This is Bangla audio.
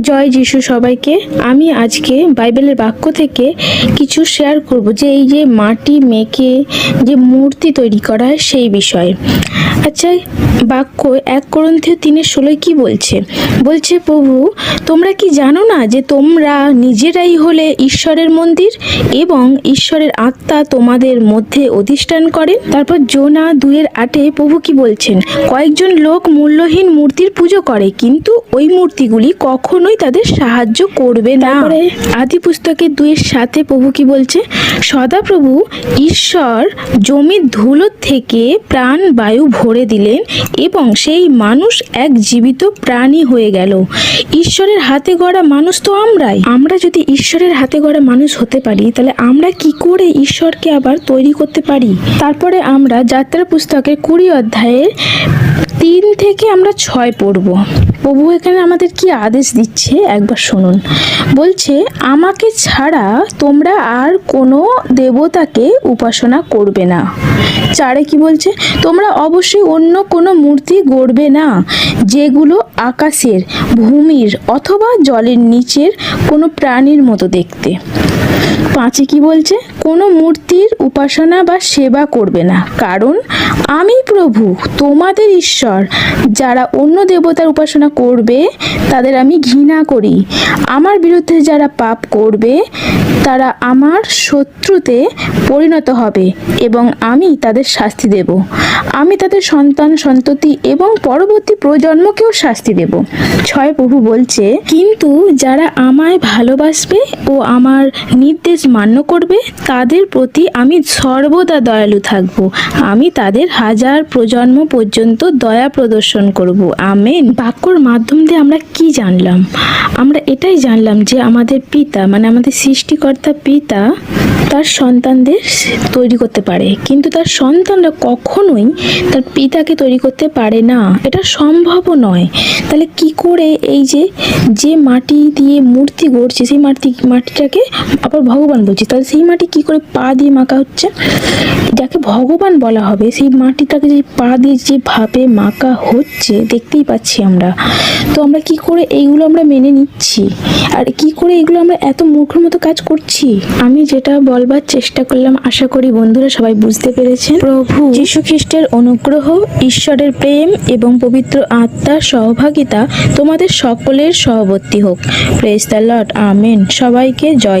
জয় যিশু সবাইকে। আমি আজকে বাইবেলের বাক্য থেকে কিছু শেয়ার করব যে এই যে মাটি মেখে যে মূর্তি তৈরি করা হয় সেই বিষয়ে। আচ্ছা বাক্য এক করন্থীয় তিনের ষোলোয় কি বলছে? বলছে, প্রভু, তোমরা কি জানো না যে তোমরা নিজেরাই হলে ঈশ্বরের মন্দির এবং ঈশ্বরের আত্মা তোমাদের মধ্যে অধিষ্ঠান করেন তারপর জোনা দুয়ের আটে প্রভু কি বলছেন? কয়েকজন লোক মূল্যহীন মূর্তির পুজো করে, কিন্তু ওই মূর্তিগুলি কখনোই তাদের সাহায্য করবে না। আদি পুস্তকের দুইয়ের সাথে প্রভু কি বলছে? সদাপ্রভু ঈশ্বর জমির ধুলো থেকে প্রাণ বায়ু ভরে দিলেন এবং সেই মানুষ এক জীবিত প্রাণী হয়ে গেল। ঈশ্বরের হাতে গড়া মানুষ তো আমরাই। আমরা যদি ঈশ্বরের হাতে গড়া মানুষ হতে পারি তাহলে আমরা কি করে ঈশ্বরকে আবার তৈরি করতে পারি? তারপরে আমরা যাত্রা পুস্তকের কুড়ি অধ্যায়ের তিন থেকে আমরা ছয় পড়ব। প্রভু এখানে আমাদের কি আদেশ দিচ্ছে? একবার শুনুন। বলছে, আমাকে ছাড়া তোমরা আর কোনো দেবতাকে উপাসনা করবে না। চারে কি বলছে? তোমরা অবশ্যই অন্য কোনো মূর্তি গড়বে না, যেগুলো আকাশের, ভূমির অথবা জলের নিচের কোনো প্রাণীর মতো দেখতে। পাঁচে কি বলছে? কোনো মূর্তির উপাসনা বা সেবা করবে না। কারণ, আমি প্রভু, তোমাদের ঈশ্বর। যারা অন্য দেবতার উপাসনা করবে, তাদের আমি ঘৃণা করি। আমার বিরুদ্ধে যারা পাপ করবে, তারা আমার শত্রুতে পরিণত হবে এবং আমি তাদের শাস্তি দেব। আমি তাদের সন্তান, সন্ততি এবং পরবর্তী প্রজন্মকেও শাস্তি দেব। ছয় প্রভু বলছে, কিন্তু যারা আমায় ভালোবাসবে ও আমার নির্দেশ মান্য করবে? তাদের প্রতি আমি সর্বদা দয়ালু থাকব। আমি তাদের হাজার প্রজন্ম পর্যন্ত দয়া প্রদর্শন করব। আমেন। বাক্যর মাধ্যম দিয়ে আমরা কি জানলাম? আমরা এটাই জানলাম যে আমাদের পিতা মানে আমাদের সৃষ্টিকর্তা পিতা, তার সন্তানদের তৈরি করতে পারে। কিন্তু তার সন্তানরা কখনোই তার পিতাকে তৈরি করতে পারে না। এটা সম্ভবও নয়। তাহলে কি করে এই যে যে মাটি দিয়ে মূর্তি গড়ছে, সেই মাটি, মাটিটাকে আবার ভগবান বলছি, তাহলে সেই মাটি কি করে পা দিয়ে মাখা হচ্ছে? যাকে ভগবান বলা হবে, সেই মাটিটাকে যে পা দিয়ে যেভাবে মাখা হচ্ছে, দেখতেই পাচ্ছি আমরা। তো আমরা কি করে এইগুলো আমরা মেনে নিচ্ছি? আর কি করে এগুলো আমরা এত মূর্খের মতো কাজ করছি? আমি যেটা বলবার চেষ্টা করলাম, আশা করি বন্ধুরা সবাই বুঝতে পেরেছেন। প্রভু যীশু খ্রিস্টের অনুগ্রহ, ঈশ্বরের প্রেম এবং পবিত্র আত্মার সহভাগিতা তোমাদের সকলের সহবর্তী হোক। প্রেস দ্য লর্ড আমেন সবাইকে জয়।